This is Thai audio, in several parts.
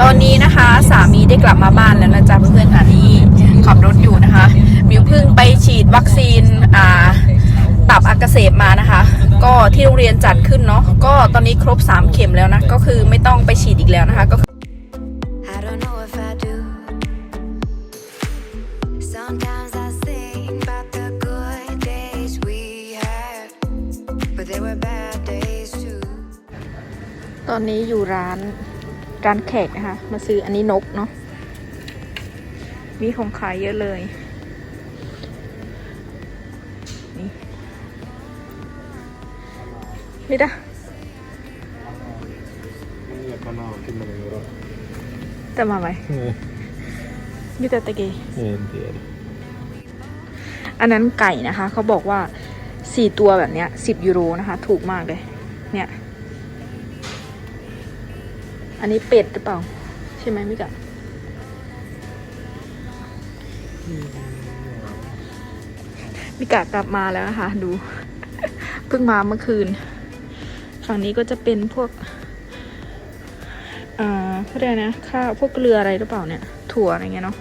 ตอนนี้นะคะ สามีได้กลับมาบ้านแล้วนะจ๊ะเพื่อนๆค่ะนี่ขับรถอยู่นะคะ มิวเพิ่งไปฉีดวัคซีนอ่าตับอักเสบมานะคะ ก็ที่โรงเรียนจัดขึ้นเนาะก็ตอนนี้ครบ 3 เข็มแล้วนะ ก็คือไม่ต้องไปฉีดอีกแล้วนะคะก็ I don't know if I do. Sometimes I think about the good days we had, but there were bad days too. ตอนนี้อยู่ร้าน ร้านแขกนะคะ มาซื้ออันนี้นกเนาะมีของขายเยอะเลยนี่นี่ดะ Millä kanaa 10 euroa? จะมาไหมมีแต่ตะกี้อันนั้นไก่นะคะ เขาบอกว่าสี่ตัวแบบเนี้ยสิบยูโรนะคะ ถูกมากเลย เนี่ย อันนี้เป็ดหรือเปล่า ใช่ไหมมิกะมิกะกลับมาแล้วนะคะ ดู เพิ่งมาเมื่อคืน ฝั่งนี้ก็จะเป็นพวกอ่าเขาเรียกนะข้าวพวกเกลืออะไรหรือเปล่าเนี่ย ถั่วอะไรเงี้ยเนาะ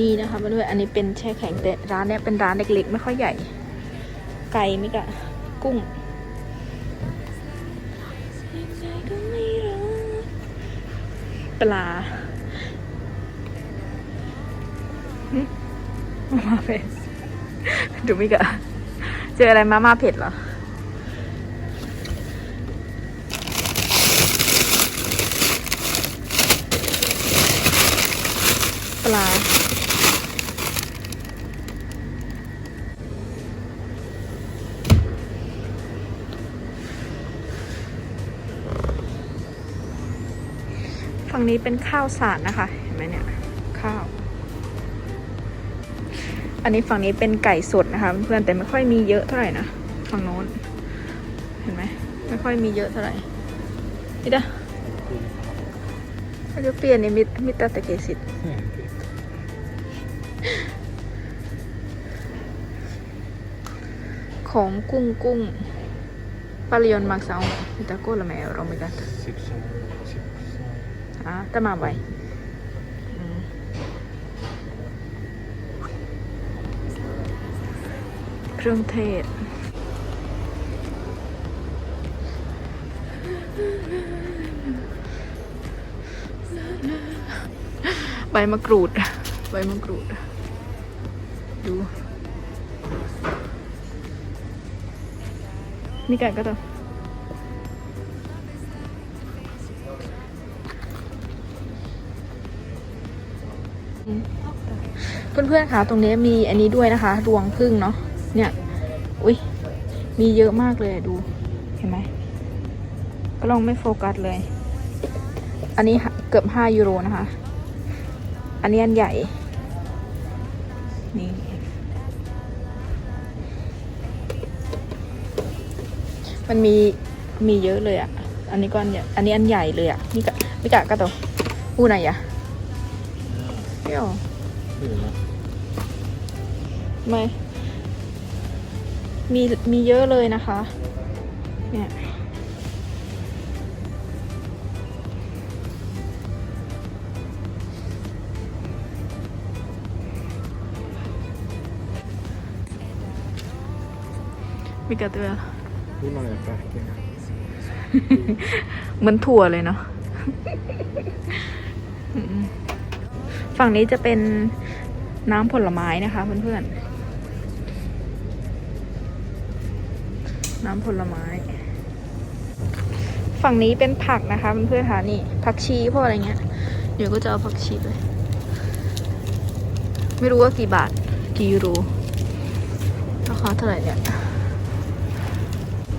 นี่นะคะมาด้วย อันนี้เป็นแช่แข็งแต่ร้านเนี้ยเป็นร้านเล็กๆ ไม่ค่อยใหญ่ ไก่มิกะกุ้ง ปลาหึมาม่าเผ็ดดูมิกะเจออะไรมาม่าเผ็ดเหรอปลา ฝั่งนี้เป็นข้าวสารนะคะ เห็นไหมเนี่ยข้าว อันนี้ฝั่งนี้เป็นไก่สดนะคะเพื่อนแต่ไม่ค่อยมีเยอะเท่าไหร่นะฝั่งโน้น เห็นไหมไม่ค่อยมีเยอะเท่าไหร่นี่ด้ะเขาจะเปลี่ยนนี่มิมิตาตะเกสิตของกุ้งกุ้งปาลิยอนมักซาอิตาโกละแมวเราไม่กัน Siksi on, siksi on. อะต่มาไว้เครื่องเทศ ใบมะกรูด ใบมะกรูด ดู นี่ไก่ก็ต้อ เพื่อนๆคะตรงนี้มีอันนี้ด้วยนะคะ รวงพึ่งเนาะเนี่ยอุ้ยมีเยอะมากเลยดูเห็นไหมก็ลองไม่โฟกัสเลย อันนี้เกือบห้ายูโรนะคะ อันนี้อันใหญ่นี่มันมีมีเยอะเลยอะอันนี้ก็อันใหญ่อันนี้อันใหญ่เลยอะมิกะมิกะก็ตัวอูไหนอะไม่ออก Kyllä. ไม่มีมีเยอะเลยนะคะ เนี่ยมีกระเตือ Puna ja pähkinä. เหมือนถั่วเลยเนาะอืมฝั่งนี้จะเป็นน้ำผลไม้นะคะเพื่อนๆ น้ำผลไม้ ฝั่งนี้เป็นผักนะคะเพื่อนๆค่ะนี่ผักชีพวกอะไรเงี้ย เดี๋ยวก็จะเอาผักชีไป ไม่รู้ว่ากี่บาท กี่ยูโรราคาเท่าไหร่เนี่ย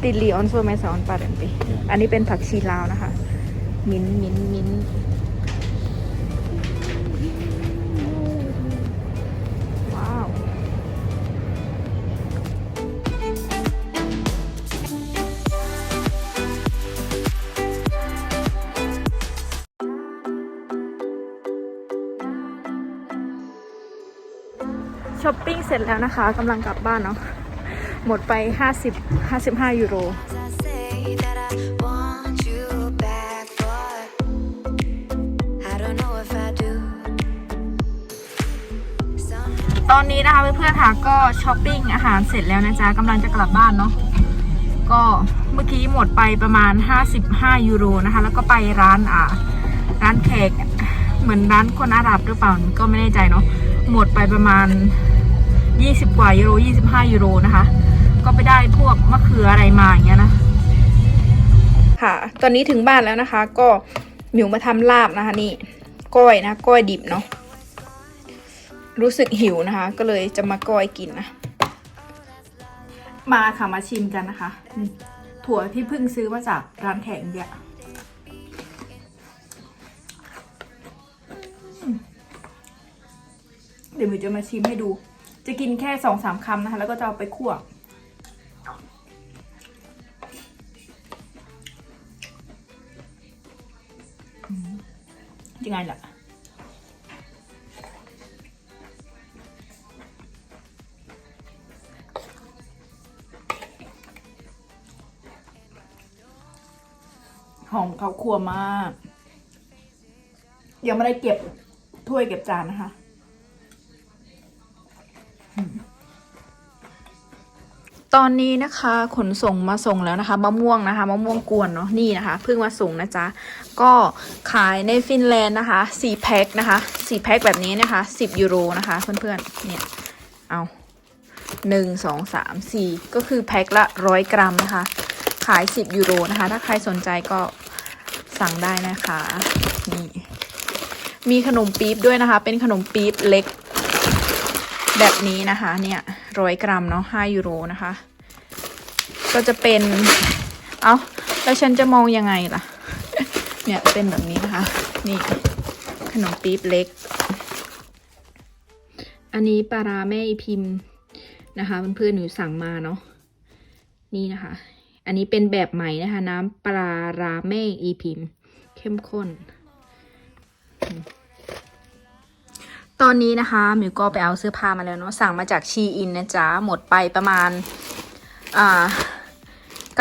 ติดลีออนโซเมซอนปาเรนปีอันนี้เป็นผักชีลาวนะคะ มิ้นมิ้นมิ้น เสร็จแล้วนะคะกำลังกลับบ้านเนาะหมดไป 50 55 ยูโร ตอนนี้นะคะเพื่อนๆค่ะก็ช้อปปิ้งอาหารเสร็จแล้วนะจ๊ะกำลังจะกลับบ้านเนาะก็เมื่อกี้หมดไปประมาณ 55 ยูโรนะคะ แล้วก็ไปร้านอ่าร้านเค้กเหมือนร้านคนอาหรับหรือเปล่าก็ไม่แน่ใจเนาะหมดไปประมาณ 20 กว่ายูโร 25 ยูโรนะคะ ก็ไปได้พวกมะเขืออะไรมาอย่างเงี้ยนะ ค่ะ ตอนนี้ถึงบ้านแล้วนะคะ ก็หมิวมาทำลาบนะคะนี่ ก้อยนะ ก้อยดิบเนาะ รู้สึกหิวนะคะ ก็เลยจะมาก้อยกินนะ มาค่ะมาชิมกันนะคะอืมถั่วที่เพิ่งซื้อมาจากร้านแขกเนี่ยอืมเดี๋ยวหมิวจะมาชิมให้ดู จะกินแค่สองสามคำนะคะ แล้วก็จะเอาไปคั่วยังไงล่ะหอมข้าวคั่วมาก ยังไม่ได้เก็บถ้วยเก็บจานนะคะ ตอนนี้นะคะขนส่งมาส่งแล้วนะคะมะม่วงนะคะมะม่วงกวนเนาะนี่นะคะเพิ่งมาส่งนะจ๊ะก็ขายในฟินแลนด์นะคะสี่แพ็คนะคะสี่แพ็คแบบนี้นะคะสิบยูโรนะคะเพื่อนๆเนี่ยเอาหนึ่งสองสามสี่ก็คือแพ็คละร้อยกรัมนะคะ ขายสิบยูโรนะคะ ถ้าใครสนใจก็สั่งได้นะคะนี่มีขนมปี๊บด้วยนะคะ เป็นขนมปี๊บเล็ก แบบนี้นะคะ เนี่ยร้อยกรัมเนาะห้ายูโรนะคะ ก็จะเป็น เอา้าแล้วฉันจะมองยังไงล่ะ เนี่ยเป็นแบบนี้นะคะ นี่ขนมปี๊บเล็ก อันนี้ปลาราแม่พิมพ์นะคะเพื่อนๆหนูสั่งมาเนาะนี่นะคะ อันนี้เป็นแบบใหม่นะคะ น้ำปลาราแม่อีพิมพ์ เข้มข้น ตอนนี้นะคะหมิวก็ไปเอาเสื้อผ้ามาแล้วเนาะสั่งมาจากชีอินนะจ๊ะหมดไปประมาณอ่า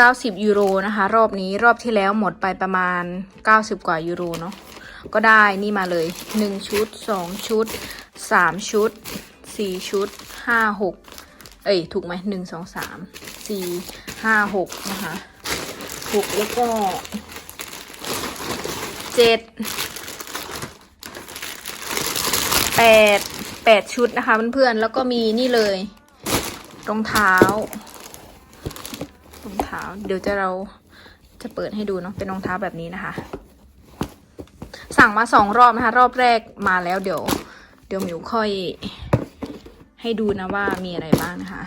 90 ยูโรนะคะ รอบนี้รอบที่แล้วหมดไปประมาณ 90 กว่ายูโรเนาะก็ได้นี่มาเลย 1 ชุด 2 ชุด 3 ชุด 4 ชุด 5 6 เอ้ย ถูกไหมหนึ่งสองสามสี่ห้าหกนะคะหกแล้วก็เจ็ด แปดแปดชุดนะคะเพื่อนๆแล้วก็มีนี่เลยรองเท้ารองเท้า เดี๋ยวจะเราจะเปิดให้ดูเนาะเป็นรองเท้าแบบนี้นะคะ สั่งมาสองรอบนะคะ รอบแรกมาแล้วเดี๋ยว เดี๋ยวมิวค่อย ให้ดูนะว่ามีอะไรบ้างนะคะ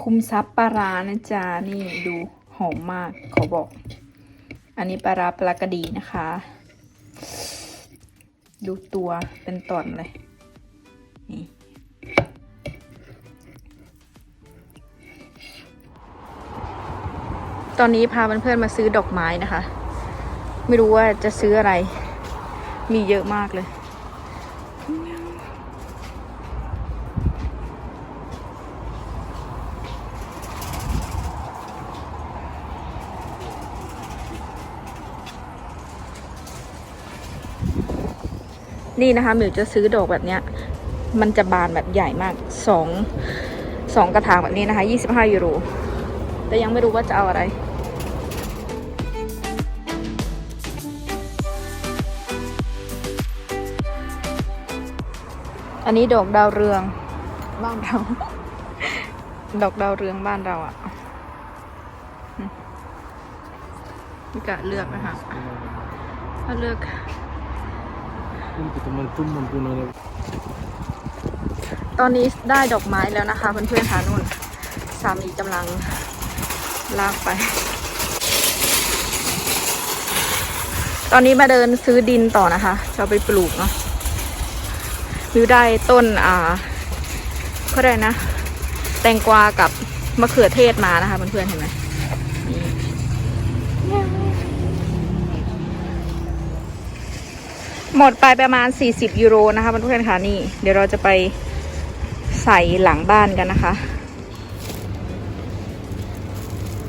คุมซับปลาร้านะจ๊ะนี่ดูหอมมากขอบอก อันนี้ปลาร้าปลากระดีนะคะ ดูตัวเป็นตอนเลย นี่ตอนนี้พาเพื่อนๆมาซื้อดอกไม้นะคะ ไม่รู้ว่าจะซื้ออะไร มีเยอะมากเลย นี่นะคะมิวจะซื้อดอกแบบเนี้ย มันจะบานแบบใหญ่มากสองสองกระถางแบบนี้นะคะยี่สิบห้ายูโร แต่ยังไม่รู้ว่าจะเอาอะไรอันนี้ดอกดาวเรืองบ้านเรา ดอกดาวเรืองบ้านเราอะ่ะมีกะเลือกนะคะถ้าเลือก ตอนนี้ได้ดอกไม้แล้วนะคะเพื่อนๆค่ะนุ่น สามีกำลังลากไป ตอนนี้มาเดินซื้อดินต่อนะคะ จะไปปลูกเนาะวิวได้ต้นอ่าเขาเรียกนะ แตงกวากับมะเขือเทศมานะคะเพื่อนๆเห็นไหมนี่ หมดไปประมาณ 40 ยูโรนะคะเพื่อนๆค่ะนี่ เดี๋ยวเราจะไปใส่หลังบ้านกันนะคะ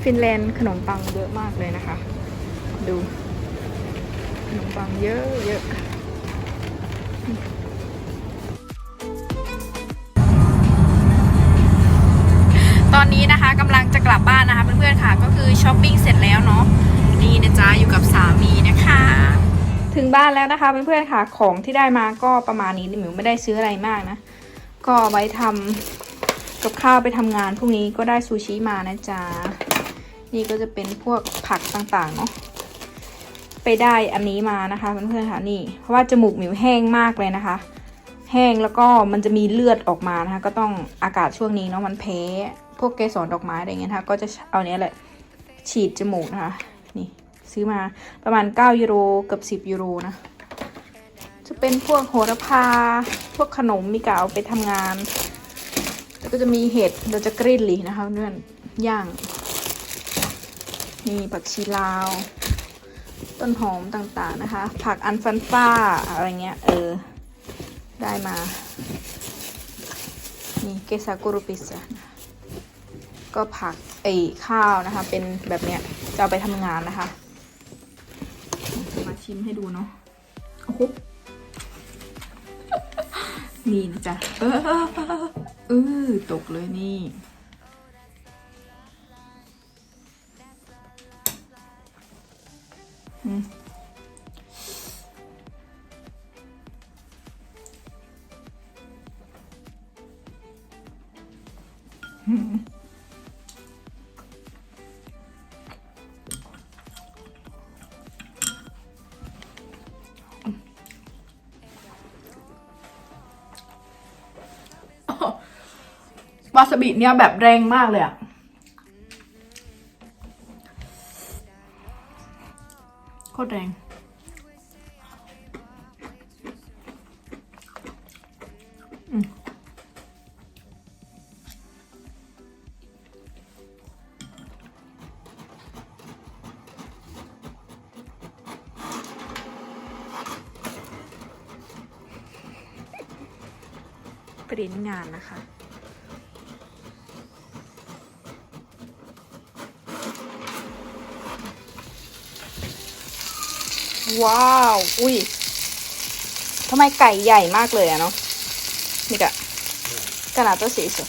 ฟินแลนด์ขนมปังเยอะมากเลยนะคะ ดู ขนมปังเยอะเยอะตอนนี้นะคะกำลังจะกลับบ้านนะคะเพื่อนๆค่ะ ก็คือช้อปปิ้งเสร็จแล้วเนาะนี่นะจ๊ะอยู่กับสามีนะคะ ถึงบ้านแล้วนะคะเพื่อนๆค่ะของที่ได้มาก็ประมาณนี้หมิวไม่ได้ซื้ออะไรมากนะ ก็ไว้ทำกับข้าวไปทำงานพรุ่งนี้ก็ได้ซูชิมานะจ๊ะนี่ก็จะเป็นพวกผักต่างๆเนาะไปได้อันนี้มานะคะเพื่อนๆค่ะนี่ เพราะว่าจมูกหมิวแห้งมากเลยนะคะ แห้งแล้วก็มันจะมีเลือดออกมานะคะ ก็ต้องอากาศช่วงนี้เนาะมันแพ้พวกเกสรดอกไม้อะไรเงี้ยนะคะก็จะเอาเนี้ยแหละฉีดจมูกนะคะนี่ ซื้อมาประมาณ 9 ยูโรเกือบ10 ยูโรนะ จะเป็นพวกโหระพา พวกขนมมีกะเอาไปทำงาน แล้วก็จะมีเห็ดเราจะกรีดหลีนะคะเพื่อนย่างนี่ผักชีลาว ต้นหอมต่างๆนะคะ ผักอันฟันฟ้าอะไรเงี้ย เออ ได้มา นี่เกซากุรุปิสะก็ผักไอ้ข้าวนะคะ เป็นแบบเนี้ยจะเอาไปทำงานนะคะ ชิมให้ดูเนาะโอ้โหนี่นะจ๊ะเออเออตกเลยนี่ อืม วาซาบิเนี่ยแบบแรงมากเลยอะโคตรแรง ปริ้นงานนะคะ ว้าว อุ้ยทำไมไก่ใหญ่มากเลยอะเนาะนี่กะขนาดตัวสีสุด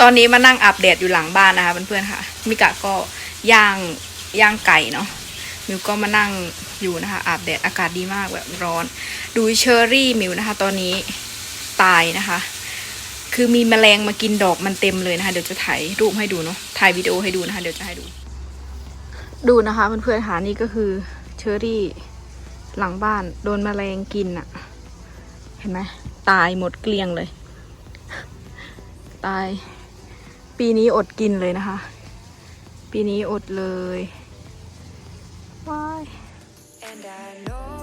ตอนนี้มานั่งอาบแดดอยู่หลังบ้านนะคะเพื่อนๆค่ะ มิกะก็ย่างย่างไก่เนาะมิวก็มานั่ง อยู่นะคะ อาบแดดอากาศดีมากแบบร้อน ดูเชอร์รี่มิวนะคะ ตอนนี้ตายนะคะ คือมีแมลงมากินดอกมันเต็มเลยนะคะ เดี๋ยวจะถ่ายรูปให้ดูเนาะถ่ายวิดีโอให้ดูนะคะ เดี๋ยวจะให้ดู ดูนะคะเพื่อนๆค่ะนี่ก็คือเชอร์รี่หลังบ้านโดนแมลงกินอะเห็นไหมตายหมดเกลี้ยงเลย ตาย ปีนี้อดกินเลยนะคะ ปีนี้อดเลยว้าย And I know